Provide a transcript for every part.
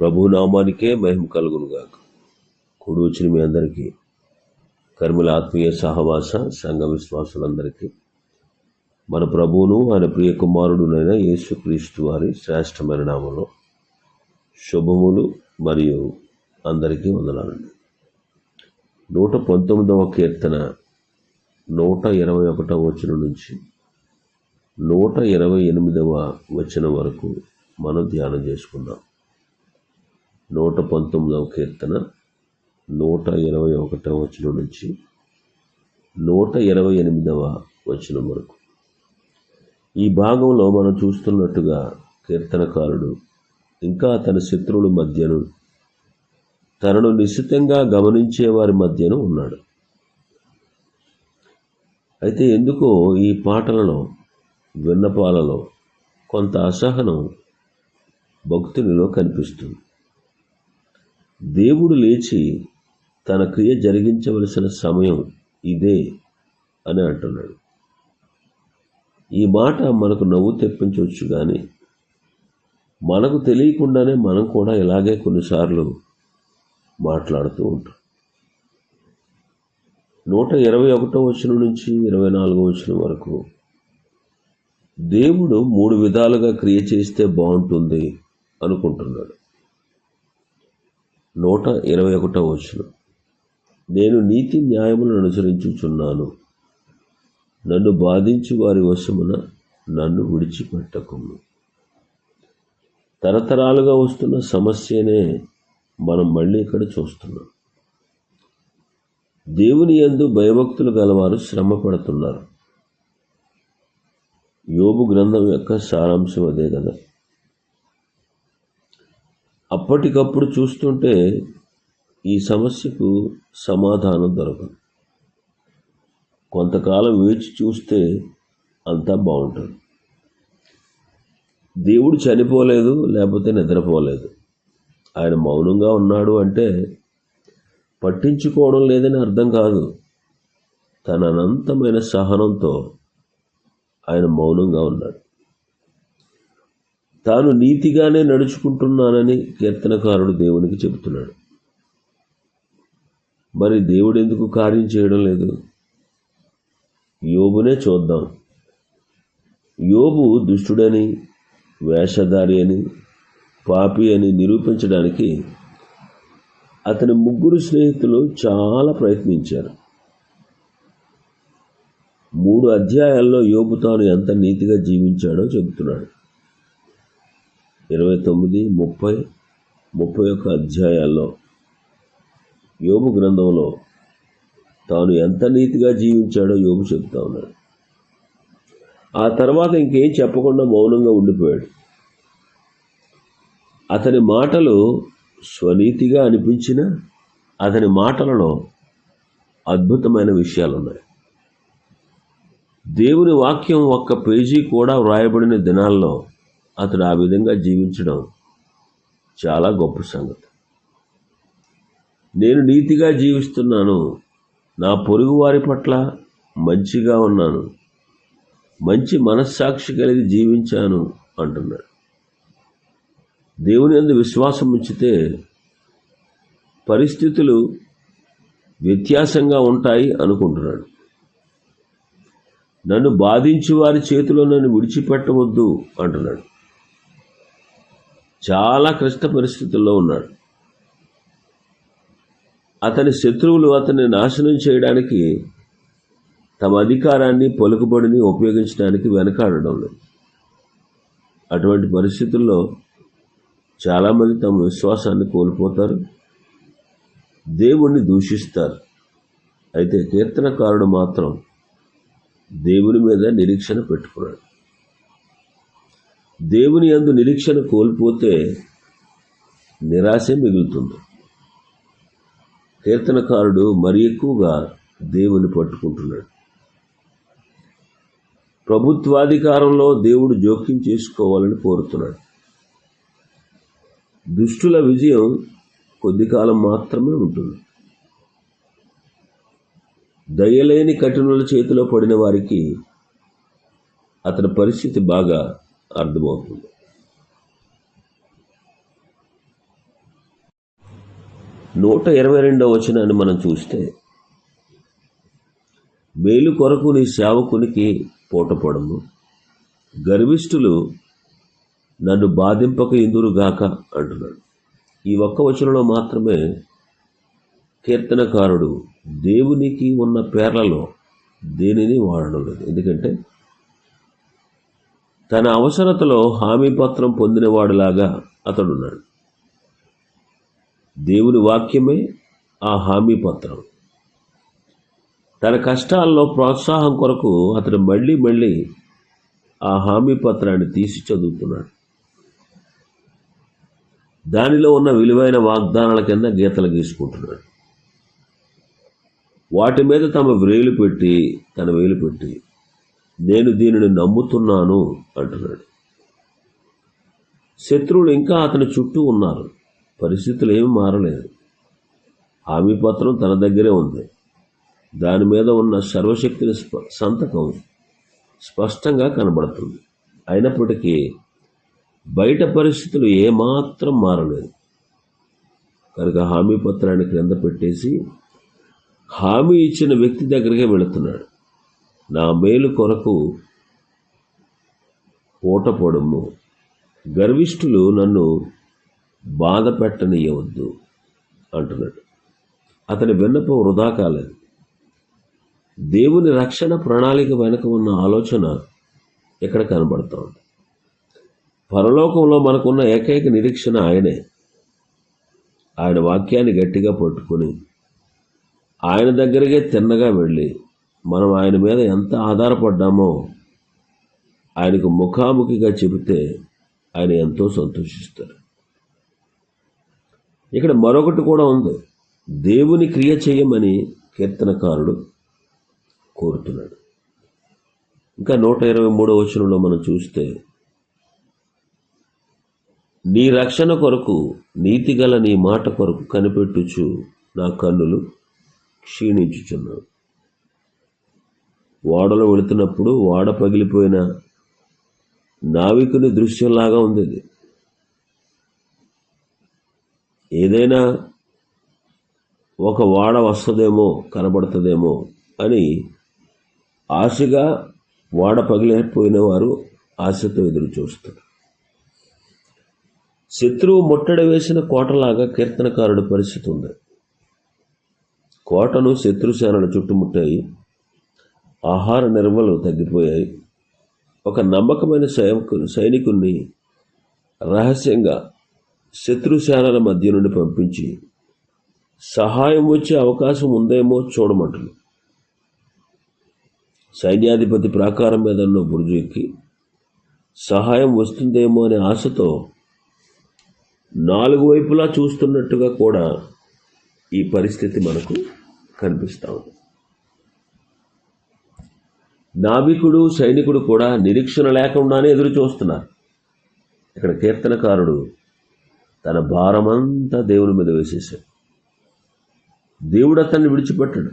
ప్రభు నామానికే మహిమ కలుగునుగాక. కూడి వచ్చిన మీ అందరికీ కర్మల ఆత్మీయ సహవాస సంఘ విశ్వాసులందరికీ మన ప్రభువును ఆయన ప్రియ కుమారుడునైన యేసుక్రీస్తు వారి శ్రేష్టమైన నామంలో శుభములు మరియు అందరికీ వందనాలండి. నూట పంతొమ్మిదవ కీర్తన నూట ఇరవై ఒకటవ వచనం నుంచి నూట ఇరవై ఎనిమిదవ వచనం వరకు మనం ధ్యానం చేసుకుందాం. నూట పంతొమ్మిదవ కీర్తన నూట ఇరవై ఒకటవ వచనం నుంచి నూట ఇరవై ఎనిమిదవ వచనం వరకు. ఈ భాగంలో మనం చూస్తున్నట్టుగా కీర్తనకారుడు ఇంకా తన శత్రువుల మధ్యను తనను నిశ్చితంగా గమనించే వారి మధ్యను ఉన్నాడు. అయితే ఎందుకో ఈ పాటలలో విన్నపాలలో కొంత అసహనం భక్తునిలో కనిపిస్తుంది. దేవుడు లేచి తన క్రియ జరిగించవలసిన సమయం ఇదే అని అంటున్నాడు. ఈ మాట మనకు నవ్వు తెప్పించవచ్చు కానీ మనకు తెలియకుండానే మనం కూడా ఇలాగే కొన్నిసార్లు మాట్లాడుతూ ఉంటాం. నూట ఇరవై ఒకటో వచనం నుంచి ఇరవై నాలుగో వచనం వరకు దేవుడు మూడు విధాలుగా క్రియ చేస్తే బాగుంటుంది అనుకుంటున్నాడు. నూట ఇరవై ఒకటో వచ్చును నేను నీతి న్యాయములను అనుసరించుచున్నాను. నన్ను బాధించి వారి వశమున నన్ను విడిచిపెట్టకుము. తరతరాలుగా వస్తున్న సమస్యనే మనం మళ్ళీ ఇక్కడ చూస్తున్నాం. దేవుని యందు భయభక్తులు గలవారు శ్రమ పడుతున్నారు యోబు గ్రంథం యొక్క సారాంశం అదే కదా. అప్పటికప్పుడు చూస్తుంటే ఈ సమస్యకు సమాధానం దొరకదు. కొంతకాలం వేచి చూస్తే అంతా బాగుంటుంది. దేవుడు చనిపోలేదు లేకపోతే నిద్రపోలేదు. ఆయన మౌనంగా ఉన్నాడు అంటే పట్టించుకోవడం లేదని అర్థం కాదు. తన అనంతమైన సహనంతో ఆయన మౌనంగా ఉన్నాడు. తాను నీతిగానే నడుచుకుంటున్నానని కీర్తనకారుడు దేవునికి చెబుతున్నాడు. మరి దేవుడు ఎందుకు కార్యం చేయడం లేదు? యోబునే చూద్దాం. యోబు దుష్టుడని వేషధారి అని పాపి అని నిరూపించడానికి అతని ముగ్గురు స్నేహితులు చాలా ప్రయత్నించారు. మూడు అధ్యాయాల్లో యోబు తాను ఎంత నీతిగా జీవించాడో చెబుతున్నాడు. ఇరవై తొమ్మిది ముప్పై ముప్పై ఒక్క అధ్యాయాల్లో యోబు గ్రంథంలో తాను ఎంత నీతిగా జీవించాడో యోబు చెప్తా ఉన్నాడు. ఆ తర్వాత ఇంకేం చెప్పకుండా మౌనంగా ఉండిపోయాడు. అతని మాటలు స్వనీతిగా అనిపించిన అతని మాటలలో అద్భుతమైన విషయాలు ఉన్నాయి దేవుని వాక్యం ఒక్క పేజీ కూడా వ్రాయబడిన దినాల్లో అతడు ఆ విధంగా జీవించడం చాలా గొప్ప సంగతి. నేను నీతిగా జీవిస్తున్నాను నా పొరుగు వారి పట్ల మంచిగా ఉన్నాను మంచి మనస్సాక్షి కలిగి జీవించాను అంటున్నాడు. దేవుని అందు విశ్వాసం ఉంచితే పరిస్థితులు వ్యత్యాసంగా ఉంటాయి అనుకుంటున్నాడు. నన్ను బాధించి వారి చేతిలో నన్ను విడిచిపెట్టవద్దు అంటున్నాడు. చాలా క్లిష్ట పరిస్థితుల్లో ఉన్నాడు. అతని శత్రువులు అతన్ని నాశనం చేయడానికి తమ అధికారాన్ని పలుకుబడిని ఉపయోగించడానికి వెనకాడడం లేదు. అటువంటి పరిస్థితుల్లో చాలామంది తమ విశ్వాసాన్ని కోల్పోతారు దేవుణ్ణి దూషిస్తారు. అయితే కీర్తనకారుడు మాత్రం దేవుని మీద నిరీక్షణ పెట్టుకున్నాడు. దేవుని అందు నిరీక్షణ కోల్పోతే నిరాశే మిగులుతుంది. కీర్తనకారుడు మరి ఎక్కువగా దేవుని పట్టుకుంటున్నాడు. ప్రభుత్వాధికారంలో దేవుడు జోక్యం చేసుకోవాలని కోరుతున్నాడు. దుష్టుల విజయం కొద్ది కాలం మాత్రమే ఉంటుంది. దయలేని కఠినుల చేతిలో పడిన వారికి అతని పరిస్థితి బాగా అర్థమవుతుంది. నూట ఇరవై రెండవ వచనాన్ని మనం చూస్తే మేలు కొరకు నీ సేవకునికి పూటపడము. గర్విష్ఠులు నన్ను బాధింపక ఇందురుగాక అంటున్నాడు. ఈ ఒక్క వచనంలో మాత్రమే కీర్తనకారుడు దేవునికి ఉన్న పేర్లలో దేనిని వాడడం లేదు. ఎందుకంటే తన అవసరతలో హామీ పత్రం పొందినవాడులాగా అతడున్నాడు. దేవుని వాక్యమే ఆ హామీ పత్రం తన కష్టాల్లో ప్రోత్సాహం కొరకు అతడు మళ్ళీ మళ్ళీ ఆ హామీ పత్రాన్ని తీసి చదువుతున్నాడు. దానిలో ఉన్న విలువైన వాగ్దానాల కింద గీతలు గీసుకుంటున్నాడు. వాటి మీద తమ వ్రేలు పెట్టి తన వేలు పెట్టి నేను దీనిని నమ్ముతున్నాను అంటున్నాడు. శత్రువులు ఇంకా అతని చుట్టూ ఉన్నారు. పరిస్థితులు ఏమి మారలేదు. హామీ పత్రం తన దగ్గరే ఉంది. దాని మీద ఉన్న సర్వశక్తిని సంతకం స్పష్టంగా కనబడుతుంది. అయినప్పటికీ బయట పరిస్థితులు ఏమాత్రం మారలేదు. కనుక హామీ పత్రాన్ని క్రింద పెట్టేసి హామీ ఇచ్చిన వ్యక్తి దగ్గరికే వెళుతున్నాడు. నా మేలు కొరకు పూటపొడము. గర్విష్ఠులు నన్ను బాధ పెట్టనీయవద్దు అంటున్నాడు. అతని విన్నపం వృధా కాలేదు. దేవుని రక్షణ ప్రణాళిక వెనుక ఉన్న ఆలోచన ఇక్కడ కనబడుతూ ఉంది పరలోకంలో మనకున్న ఏకైక నిరీక్షణ ఆయనే. ఆయన వాక్యాన్ని గట్టిగా పట్టుకొని ఆయన దగ్గరికే తిన్నగా వెళ్ళి మనం ఆయన మీద ఎంత ఆధారపడ్డామో ఆయనకు ముఖాముఖిగా చెబితే ఆయన ఎంతో సంతోషిస్తారు. ఇక్కడ మరొకటి కూడా ఉంది. దేవుని క్రియ చేయమని కీర్తనకారుడు కోరుతున్నాడు. ఇంకా నూట ఇరవై మూడో వచనంలో మనం చూస్తే నీ రక్షణ కొరకు నీతిగల నీ మాట కొరకు కనిపెట్టుచు నా కన్నులు క్షీణించుచున్నావు. ఓడలో వెళుతున్నప్పుడు ఓడ పగిలిపోయిన నావికుని దృశ్యంలాగా ఉంది ఇది ఏదైనా ఒక వాడ వస్తుందేమో కనబడుతుందేమో అని ఆశగా వాడ పగిలిపోయిన వారు ఆశతో ఎదురు చూస్తారు. శత్రువు ముట్టడి వేసిన కోటలాగా కీర్తనకారుడి పరిస్థితి ఉంది. కోటను శత్రుసేనలు చుట్టుముట్టాయి. ఆహార నిల్వలు తగ్గిపోయాయి. ఒక నమ్మకమైన సైనికు సైనికుణ్ణి రహస్యంగా శత్రుశాలల మధ్య నుండి పంపించి సహాయం వచ్చే అవకాశం ఉందేమో చూడమంటుంది సైన్యాధిపతి ప్రాకారం మీద ఉన్న బురుజు ఎక్కి సహాయం వస్తుందేమో అనే ఆశతో నాలుగు వైపులా చూస్తున్నట్టుగా కూడా ఈ పరిస్థితి మనకు కనిపిస్తూ ఉంది. నావికుడు సైనికుడు కూడా నిరీక్షణ లేకుండానే ఎదురు చూస్తున్నారు. ఇక్కడ కీర్తనకారుడు తన భారమంతా దేవుని మీద వేసేసాడు దేవుడు అతన్ని విడిచిపెట్టాడు.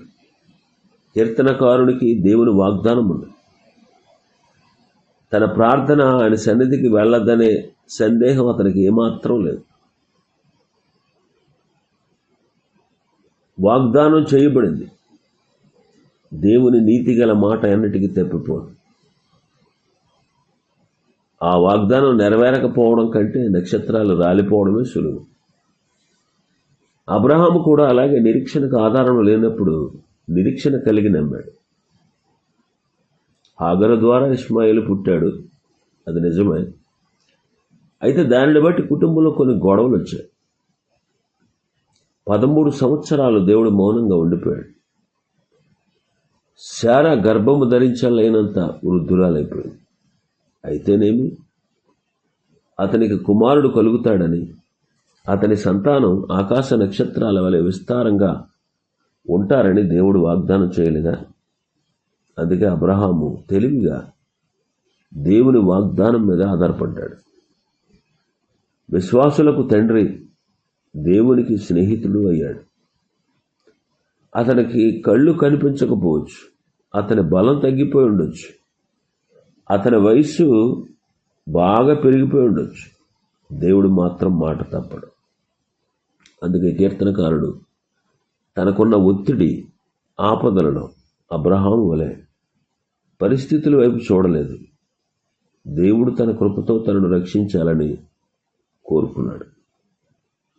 కీర్తనకారుడికి దేవుని వాగ్దానం ఉంది. తన ప్రార్థన ఆయన సన్నిధికి వెళ్ళదనే సందేహం అతనికి ఏమాత్రం లేదు. వాగ్దానం చేయబడింది. దేవుని నీతిగల మాట అన్నిటికీ తప్పిపోదు. ఆ వాగ్దానం నెరవేరకపోవడం కంటే నక్షత్రాలు రాలిపోవడమే సులువు. అబ్రహాము కూడా అలాగే నిరీక్షణకు ఆధారం లేనప్పుడు నిరీక్షణ కలిగి నమ్మాడు. హాగర ద్వారా ఇస్మాయిల్ పుట్టాడు. అది నిజమే. అయితే దానిని బట్టి కుటుంబంలో కొన్ని గొడవలు వచ్చాయి. పదమూడు సంవత్సరాలు దేవుడు మౌనంగా ఉండిపోయాడు. శారా గర్భము ధరించలేనంత వృద్ధురాలైపోయింది. అయితేనేమి? అతనికి కుమారుడు కలుగుతాడని అతని సంతానం ఆకాశ నక్షత్రాల వలె విస్తారంగా ఉంటారని దేవుడు వాగ్దానం చేయలేదా? అందుకే అబ్రహాము తెలివిగా దేవుని వాగ్దానం మీద ఆధారపడ్డాడు. విశ్వాసులకు తండ్రి దేవునికి స్నేహితుడు అయ్యాడు. అతనికి కళ్ళు కనిపించకపోవచ్చు. అతని బలం తగ్గిపోయి ఉండొచ్చు. అతని వయస్సు బాగా పెరిగిపోయి ఉండొచ్చు. దేవుడు మాత్రం మాట తప్పడు. అందుకే కీర్తనకారుడు తనకున్న ఒత్తిడి ఆపదలను అబ్రహాం వలె పరిస్థితుల వైపు చూడలేదు. దేవుడు తన కృపతో తనను రక్షించాలని కోరుకున్నాడు.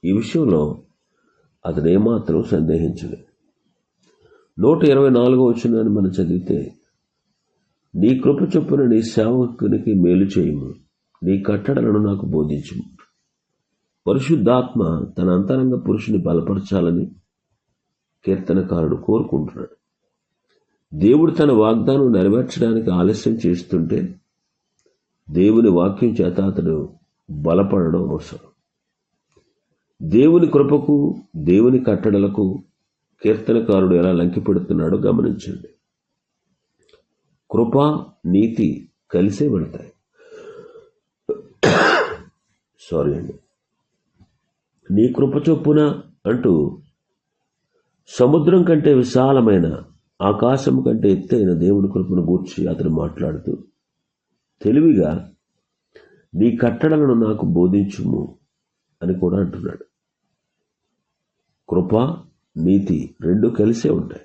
ఈ విషయంలో అతను ఏమాత్రం సందేహించలేదు. నూట ఇరవై నాలుగో వచ్చిందని మనం చదివితే నీ కృప చొప్పున నీ సేవకునికి మేలు చేయము. నీ కట్టడలను నాకు బోధించము. పరిశుద్ధాత్మ తన అంతరంగ పురుషుని బలపరచాలని కీర్తనకారుడు కోరుకుంటున్నాడు. దేవుడు తన వాగ్దానం నెరవేర్చడానికి ఆలస్యం చేస్తుంటే దేవుని వాక్యం చేత అతడు బలపడడం అవసరం. దేవుని కృపకు దేవుని కట్టడలకు కీర్తనకారుడు ఎలా లంకిపెడుతున్నాడో గమనించండి. కృప నీతి కలిసే వెళతాయి. సారీ అండి. నీ కృప చొప్పున అంటూ సముద్రం కంటే విశాలమైన ఆకాశం కంటే ఎత్తైన దేవుని కృపను గూర్చి అతను మాట్లాడుతూ తెలివిగా నీ కట్టడలను నాకు బోధించుము అని కూడా అంటున్నాడు. కృప నీతి రెండు కలిసే ఉంటాయి.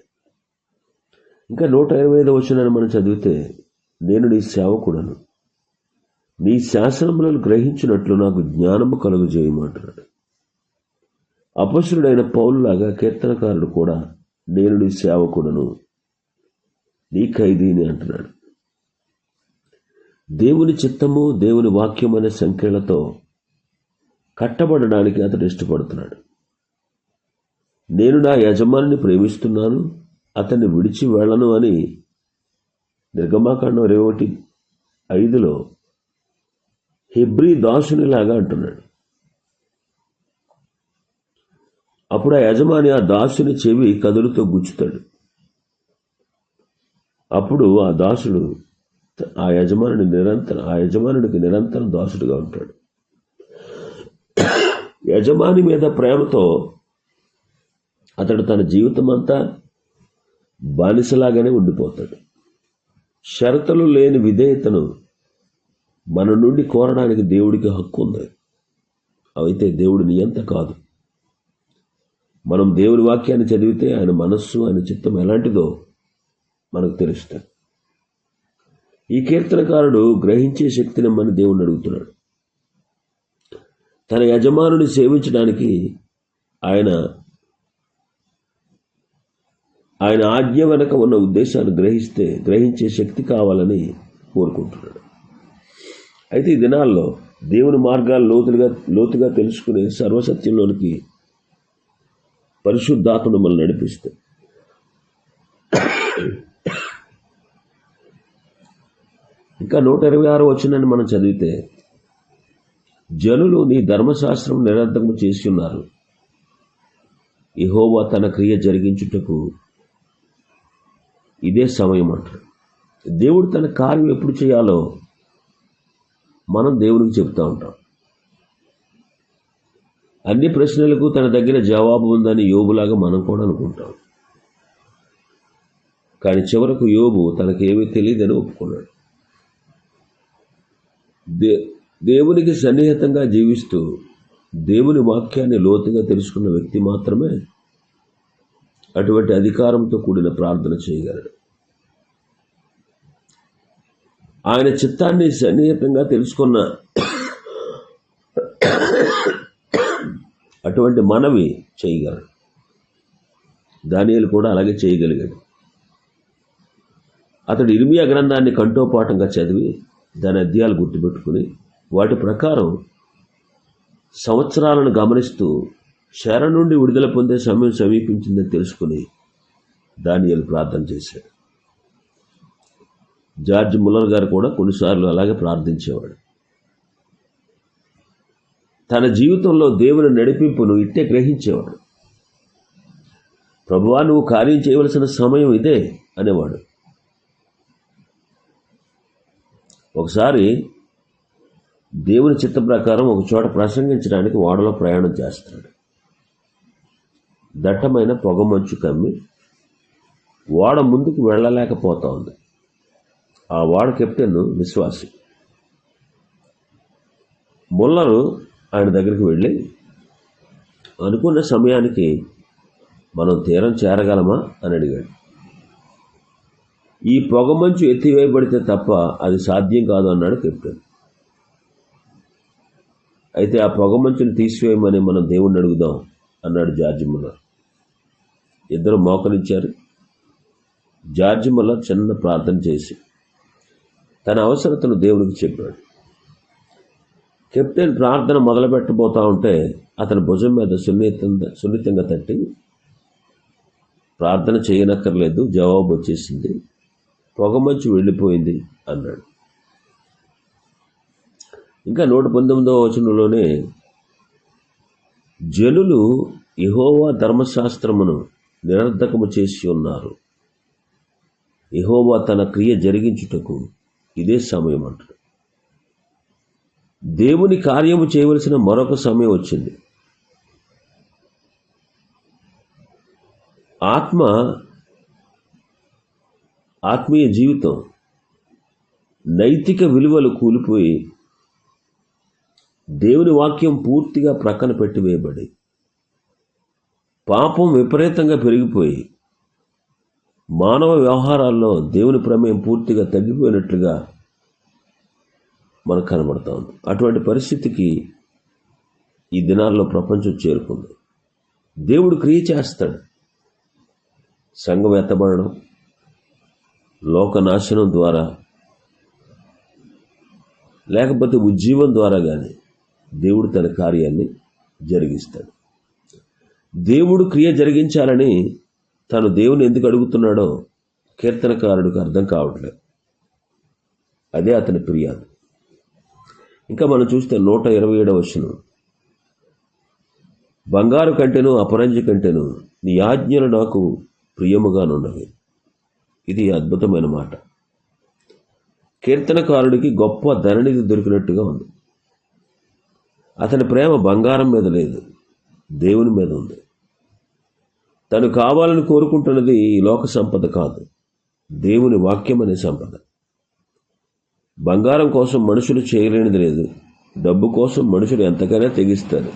ఇంకా నూట ఇరవై ఐదు వచ్చినని మనం చదివితే నేను నీ సేవకుడను. నీ శాసనములను గ్రహించినట్లు నాకు జ్ఞానము కలుగు చేయమంటున్నాడు అపసురుడైన పౌరులాగా కీర్తనకారుడు కూడా నేను నీ సేవకుడను నీ ఖైదీని అంటున్నాడు. దేవుని చిత్తము దేవుని వాక్యం అనే సంఖ్యలతో కట్టబడడానికి అతడు ఇష్టపడుతున్నాడు. నేను నా యజమానిని ప్రేమిస్తున్నాను అతన్ని విడిచి వెళ్ళను అని నిర్గమాకాండం ఇరవై ఒకటి ఐదులో హెబ్రీ దాసునిలాగా అంటున్నాడు. అప్పుడు ఆ యజమాని ఆ దాసుని చెవి కదులుతో గుచ్చుతాడు. అప్పుడు ఆ దాసుడు ఆ యజమానుడి నిరంతరం ఆ యజమానుడికి నిరంతరం దాసుడుగా ఉంటాడు. యజమాని మీద ప్రేమతో అతడు తన జీవితం అంతా బానిసలాగానే ఉండిపోతాడు. షరతులు లేని విధేయతను మన నుండి కోరడానికి దేవుడికి హక్కు ఉంది. అయితే దేవుడు నియంత కాదు. మనం దేవుని వాక్యాన్ని చదివితే ఆయన మనస్సు ఆయన చిత్తం ఎలాంటిదో మనకు తెలుస్తుంది ఈ కీర్తనకారుడు గ్రహించే శక్తిని మన దేవుణ్ణి అడుగుతున్నాడు. తన యజమానుని సేవించడానికి ఆయన ఆయన ఆజ్ఞ వెనక ఉన్న ఉద్దేశాన్ని గ్రహిస్తే గ్రహించే శక్తి కావాలని కోరుకుంటున్నాడు. అయితే ఈ దినాల్లో దేవుని మార్గాలు లోతుగా లోతుగా తెలుసుకునే సర్వసత్యంలోనికి పరిశుద్ధాత్మను మనం నడిపిస్తే. ఇంకా నూట ఇరవై ఆరు వచ్చిందని మనం చదివితే జనులు నీ ధర్మశాస్త్రం నిరర్ధకము చేసి ఉన్నారు. ఇహోవా తన క్రియ జరిగించుటకు ఇదే సమయం అంటాడు దేవుడు తన కార్యం ఎప్పుడు చేయాలో మనం దేవునికి చెప్తూ ఉంటాం. అన్ని ప్రశ్నలకు తన దగ్గర జవాబు ఉందని యోబులాగా మనం కూడా అనుకుంటాం. కానీ చివరకు యోబు తనకేమీ తెలియదని ఒప్పుకున్నాడు. దే దేవునికి సన్నిహితంగా జీవిస్తూ దేవుని వాక్యాన్ని లోతుగా తెలుసుకున్న వ్యక్తి మాత్రమే అటువంటి అధికారంతో కూడిన ప్రార్థన చేయగలడు. ఆయన చిత్తాన్ని సన్నిహితంగా తెలుసుకున్న అటువంటి మనవి చేయగలడు. దానియలు కూడా అలాగే చేయగలిగాడు. అతడు ఇర్మియా గ్రంథాన్ని కంటోపాఠంగా చదివి దాని అధ్యాయాలు గుర్తుపెట్టుకుని వాటి ప్రకారం సంవత్సరాలను గమనిస్తూ శర నుండి విడుదల పొందే సమయం సమీపించిందని తెలుసుకుని దానియలు ప్రార్థన చేశాడు. జార్జ్ ముల్లర్ గారు కూడా కొన్నిసార్లు అలాగే ప్రార్థించేవాడు. తన జీవితంలో దేవుని నడిపింపును ఇట్టే గ్రహించేవాడు. ప్రభువా నువ్వు కార్యం చేయవలసిన సమయం ఇదే అనేవాడు. ఒకసారి దేవుని చిత్త ప్రకారం ఒక చోట ప్రసంగించడానికి వాడలో ప్రయాణం చేస్తున్నాడు. దట్టమైన పొగమంచు కమ్మి వాడ ముందుకు వెళ్ళలేకపోతా ఉంది ఆ ఓడ కెప్టెన్ విశ్వాసి. ముల్లరు ఆయన దగ్గరికి వెళ్ళి అనుకున్న సమయానికి మనం తీరం చేరగలమా అని అడిగాడు. ఈ పొగమంచు ఎత్తివేయబడితే తప్ప అది సాధ్యం కాదు అన్నాడు కెప్టెన్. అయితే ఆ పొగమంచును తీసివేయమని మనం దేవుణ్ణి అడుగుదాం. అన్నాడు జార్జి ముల్లర్. ఇద్దరు మోకలిచ్చారు జార్జి ముల్లర్ చిన్న ప్రార్థన చేసి తన అవసరతను దేవుడికి చెప్పాడు. కెప్టెన్ ప్రార్థన మొదలుపెట్టబోతా ఉంటే అతని భుజం మీద సున్నితంగా సున్నితంగా తట్టి ప్రార్థన చేయనక్కర్లేదు జవాబు వచ్చేసింది. పొగమంచు వెళ్ళిపోయింది అన్నాడు. ఇంకా నూట పంతొమ్మిదవ వచనంలోనే జనులు ఇహోవా ధర్మశాస్త్రమును నిరర్ధకము చేసి ఉన్నారు. ఇహోవా తన క్రియ జరిగించుటకు ఇదే సమయం అంటాడు దేవుని కార్యము చేయవలసిన మరొక సమయం వచ్చింది. ఆత్మ ఆత్మీయ జీవితం నైతిక విలువలు కూలిపోయి దేవుని వాక్యం పూర్తిగా ప్రక్కన పెట్టివేయబడి పాపం విపరీతంగా పెరిగిపోయి మానవ వ్యవహారాల్లో దేవుని ప్రమేయం పూర్తిగా తగ్గిపోయినట్లుగా మనకు కనబడతా ఉంది. అటువంటి పరిస్థితికి ఈ దినాల్లో ప్రపంచం చేరుకుంది. దేవుడు క్రియ చేస్తాడు. సంఘం ఎత్తబడడం లోకనాశనం ద్వారా లేకపోతే ఉజ్జీవం ద్వారా కానీ దేవుడు తన కార్యాన్ని జరిగిస్తాడు. దేవుడు క్రియ జరిగించాలని తను దేవుని ఎందుకు అడుగుతున్నాడో కీర్తనకారుడికి అర్థం కావట్లేదు. అదే అతని ఫిర్యాదు. ఇంకా మనం చూస్తే నూట ఇరవై ఏడవ వచనం. బంగారు కంటేను అపరంజి కంటేను నీ ఆజ్ఞలు నాకు ప్రియముగానున్నవి. ఇది అద్భుతమైన మాట. కీర్తనకారుడికి గొప్ప ధరణిది దొరికినట్టుగా ఉంది. అతని ప్రేమ బంగారం మీద లేదు దేవుని మీద ఉంది. తను కావాలని కోరుకుంటున్నది ఈ లోక సంపద కాదు దేవుని వాక్యం అనే సంపద. బంగారం కోసం మనుషులు చేయలేనిది లేదు డబ్బు కోసం మనుషులు ఎంతకైనా తెగిస్తారు.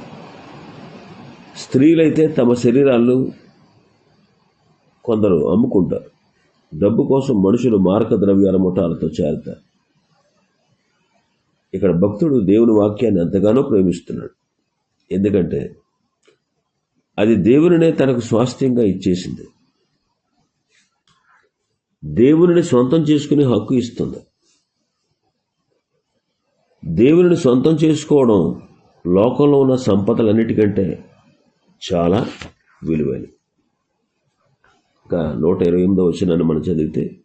స్త్రీలైతే తమ శరీరాలను కొందరు అమ్ముకుంటారు డబ్బు కోసం మనుషులు మారక ద్రవ్యాల ముఠాలతో చేరతారు. ఇక్కడ భక్తుడు దేవుని వాక్యాన్ని ఎంతగానో ప్రేమిస్తున్నాడు. ఎందుకంటే అది దేవునినే తనకు స్వాస్థ్యంగా ఇచ్చేసింది. దేవునిని సొంతం చేసుకునే హక్కు ఇస్తుంది. దేవునిని సొంతం చేసుకోవడం లోకంలో ఉన్న సంపదలన్నిటికంటే చాలా విలువైనది. ఇంకా నూట ఇరవై ఎనిమిదో వచ్చినాన్ని మనం చదివితే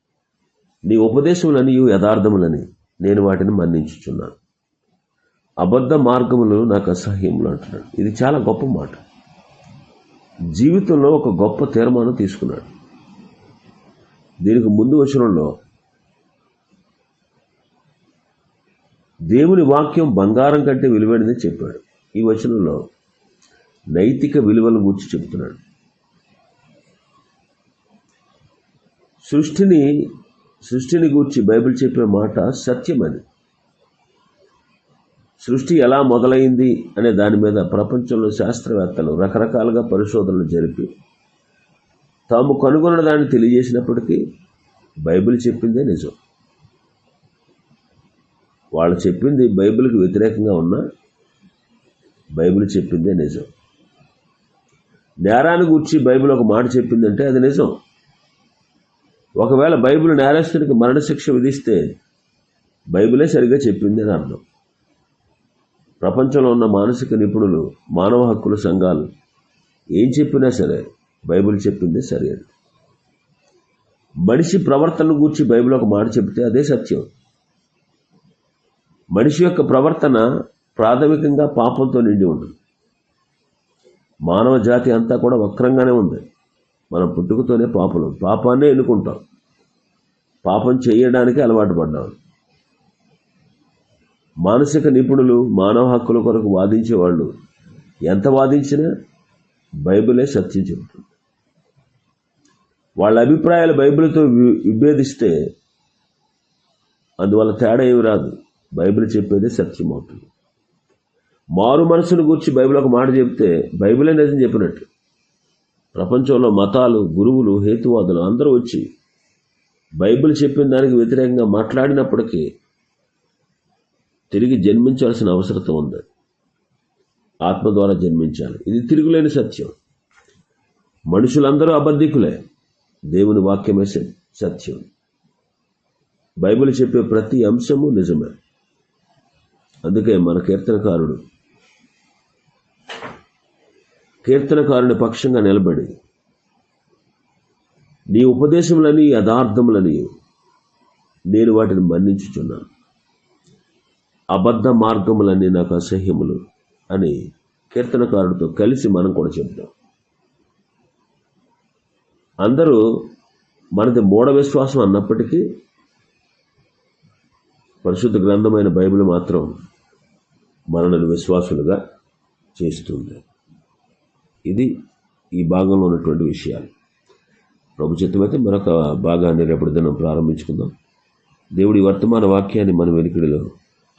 నీ ఉపదేశములని యథార్థములని నేను వాటిని మన్నించుచున్నాను. అబద్ధ మార్గములు నాకు అసహ్యములు అంటున్నాడు. ఇది చాలా గొప్ప మాట. జీవితంలో ఒక గొప్ప తీర్మానం తీసుకున్నాడు. దీనికి ముందు వచనంలో దేవుని వాక్యం బంగారం కంటే విలువైనదని చెప్పాడు. ఈ వచనంలో నైతిక విలువలను గురించి చెబుతున్నాడు. సృష్టిని సృష్టిని గూర్చి బైబిల్ చెప్పే మాట సత్యమని సృష్టి ఎలా మొదలైంది అనే దాని మీద ప్రపంచంలో శాస్త్రవేత్తలు రకరకాలుగా పరిశోధనలు జరిపి తాము కనుగొన్న దాన్ని తెలియజేసినప్పటికీ బైబిల్ చెప్పిందే నిజం. వాళ్ళు చెప్పింది బైబిల్కి వ్యతిరేకంగా ఉన్నా బైబిల్ చెప్పిందే నిజం. నేరాన్ని గురించి బైబిల్ ఒక మాట చెప్పిందంటే అది నిజం. ఒకవేళ బైబిల్ నేరస్తునికి మరణశిక్ష విధిస్తే బైబిలే సరిగ్గా చెప్పింది అని అర్థం. ప్రపంచంలో ఉన్న మానసిక నిపుణులు మానవ హక్కుల సంఘాలు ఏం చెప్పినా సరే బైబిల్ చెప్పిందే సరైనది మనిషి ప్రవర్తనను గురించి బైబిల్ ఒక మాట చెబితే అదే సత్యం. మనిషి యొక్క ప్రవర్తన ప్రాథమికంగా పాపంతో నిండి ఉంటుంది. మానవ జాతి అంతా కూడా వక్రంగానే ఉంది. మనం పుట్టుకతోనే పాపలు. పాపాన్నే ఎన్నుకుంటాం. పాపం చేయడానికి అలవాటు పడ్డాం. మానసిక నిపుణులు మానవ హక్కుల కొరకు వాదించేవాళ్ళు ఎంత వాదించినా బైబిలే సత్యం చెబుతుంది. వాళ్ళ అభిప్రాయాలు బైబిల్తో విభేదిస్తే అందువల్ల తేడా ఏమి రాదు. బైబిల్ చెప్పేదే సత్యం అవుతుంది మారు మనసును గురించి బైబిల్ ఒక మాట చెప్తే బైబిలే నిజం చెప్పినట్టు. ప్రపంచంలో మతాలు గురువులు హేతువాదులు అందరూ వచ్చి బైబిల్ చెప్పిన దానికి వ్యతిరేకంగా మాట్లాడినప్పటికీ తిరిగి జన్మించాల్సిన అవసరం ఉంది. ఆత్మ ద్వారా జన్మించాలి. ఇది తిరుగులేని సత్యం. మనుషులందరూ అబద్ధికులే. దేవుని వాక్యమే సత్యం. బైబిల్ చెప్పే ప్రతి అంశము నిజమే. అందుకే మన కీర్తనకారుడు కీర్తనకారుని పక్షంగా నిలబడి నీ ఉపదేశములని యథార్థములని నేను వాటిని మన్నించుచున్నాను. అబద్ధ మార్గములన్నీ నాకు అసహ్యములు అని కీర్తనకారుడితో కలిసి మనం కూడా చెప్తాం అందరూ మనది మూఢ విశ్వాసం అన్నప్పటికీ పరిశుద్ధ గ్రంథమైన బైబిల్ మాత్రం మనల్ని విశ్వాసులుగా చేస్తుంది. ఇది ఈ భాగంలో ఉన్నటువంటి విషయాలు. ప్రభు చిత్తమైతే మరొక భాగాన్ని రేపటి దినం ప్రారంభించుకుందాం. దేవుడి వర్తమాన వాక్యాన్ని మన వెనుకడిలో